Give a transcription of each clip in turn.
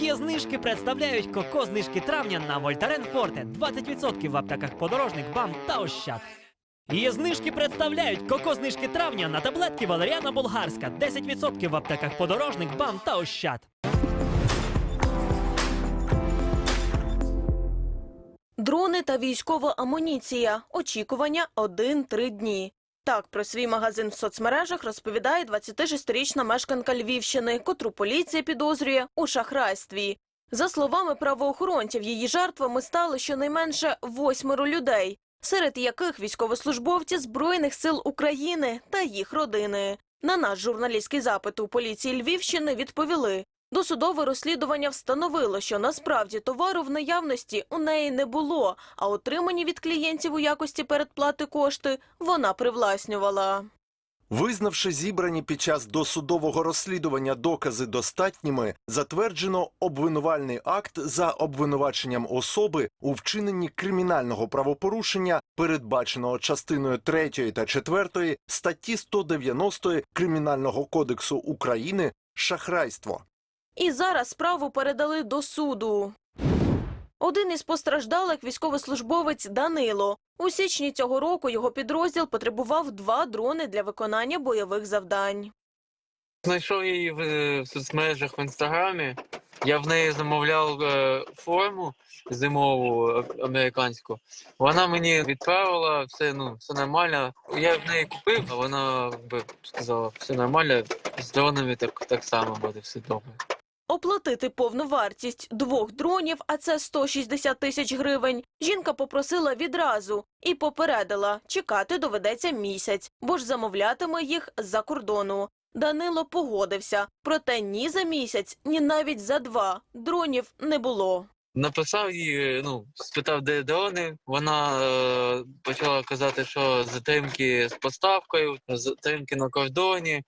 Є знижки представляють коко знижки травня на Вольтарен Форте 20% в аптеках подорожник, бам та ощад. Є знижки представляють коко знижки травня на таблетки Валеріана Болгарська 10% в аптеках подорожник, бам та ощад. Дрони та військова амуніція. Очікування 1-3 дні. Так про свій магазин в соцмережах розповідає 26-річна мешканка Львівщини, котру поліція підозрює у шахрайстві. За словами правоохоронців, її жертвами стали щонайменше восьмеро людей, серед яких військовослужбовці Збройних сил України та їх родини. На наш журналістський запит у поліції Львівщини відповіли. Досудове розслідування встановило, що насправді товару в наявності у неї не було, а отримані від клієнтів у якості передплати кошти вона привласнювала. Визнавши зібрані під час досудового розслідування докази достатніми, затверджено обвинувальний акт за обвинуваченням особи у вчиненні кримінального правопорушення, передбаченого частиною 3 та 4 статті 190 Кримінального кодексу України шахрайство. І зараз справу передали до суду. Один із постраждалих військовослужбовець Данило. У січні цього року його підрозділ потребував два дрони для виконання бойових завдань. Знайшов її в, е, в соцмережах в інстаграмі. Я в неї замовляв е, форму зимову американську. Вона мені відправила, все ну все нормально. Я в неї купив, а вона би сказала, все нормально, з дронами так, так само буде, все добре. Оплатити повну вартість двох дронів, а це 160 тисяч гривень, жінка попросила відразу і попередила, чекати доведеться місяць, бо ж замовлятиме їх з-за кордону. Данило погодився, проте ні за місяць, ні навіть за два дронів не було. Написав їй, ну, спитав, де дрони. Вона е, почала казати, що затримки з поставкою, затримки на кордоні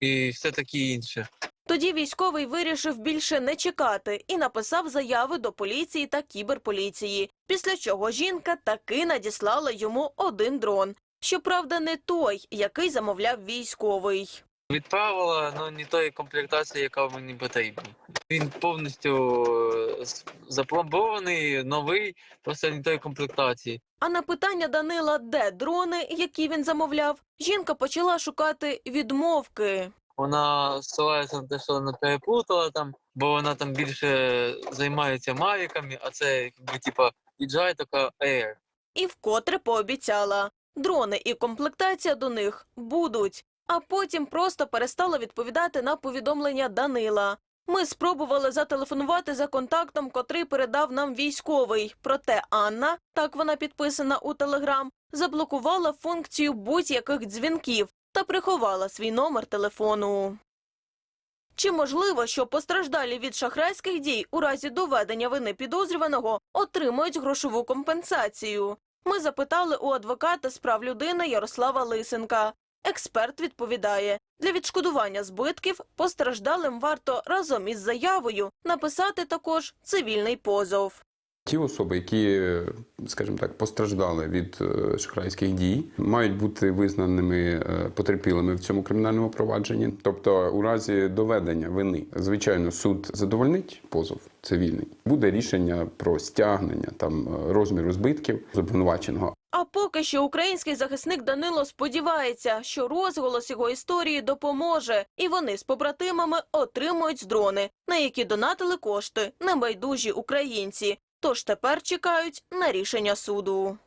і все таке інше. Тоді військовий вирішив більше не чекати і написав заяви до поліції та кіберполіції. Після чого жінка таки надіслала йому один дрон. Щоправда, не той, який замовляв військовий. Відправила, ну не тої комплектації, яка мені потрібна. Він повністю е, запломбований, новий, просто не тої комплектації. А на питання Данила, де дрони, які він замовляв, жінка почала шукати відмовки. Вона ссилається на те, що вона переплутала там, бо вона там більше займається мавіками, а це якби типа DJI така Air. І вкотре пообіцяла. Дрони і комплектація до них будуть. А потім просто перестала відповідати на повідомлення Данила. Ми спробували зателефонувати за контактом, котрий передав нам військовий. Проте Анна, так вона підписана у Телеграм, заблокувала функцію будь-яких дзвінків та приховала свій номер телефону. Чи можливо, що постраждалі від шахрайських дій у разі доведення вини підозрюваного отримують грошову компенсацію? Ми запитали у адвоката з прав людини Ярослава Лисенка. Експерт відповідає, для відшкодування збитків постраждалим варто разом із заявою написати також цивільний позов. Ті особи, які, скажімо так, постраждали від е, шахрайських дій, мають бути визнаними е, потерпілими в цьому кримінальному провадженні. Тобто, у разі доведення вини, звичайно, суд задовольнить позов цивільний. Буде рішення про стягнення там е, розміру збитків з обвинуваченого. А поки що український захисник Данило сподівається, що розголос його історії допоможе, і вони з побратимами отримують дрони, на які донатили кошти небайдужі українці. Тож тепер чекають на рішення суду.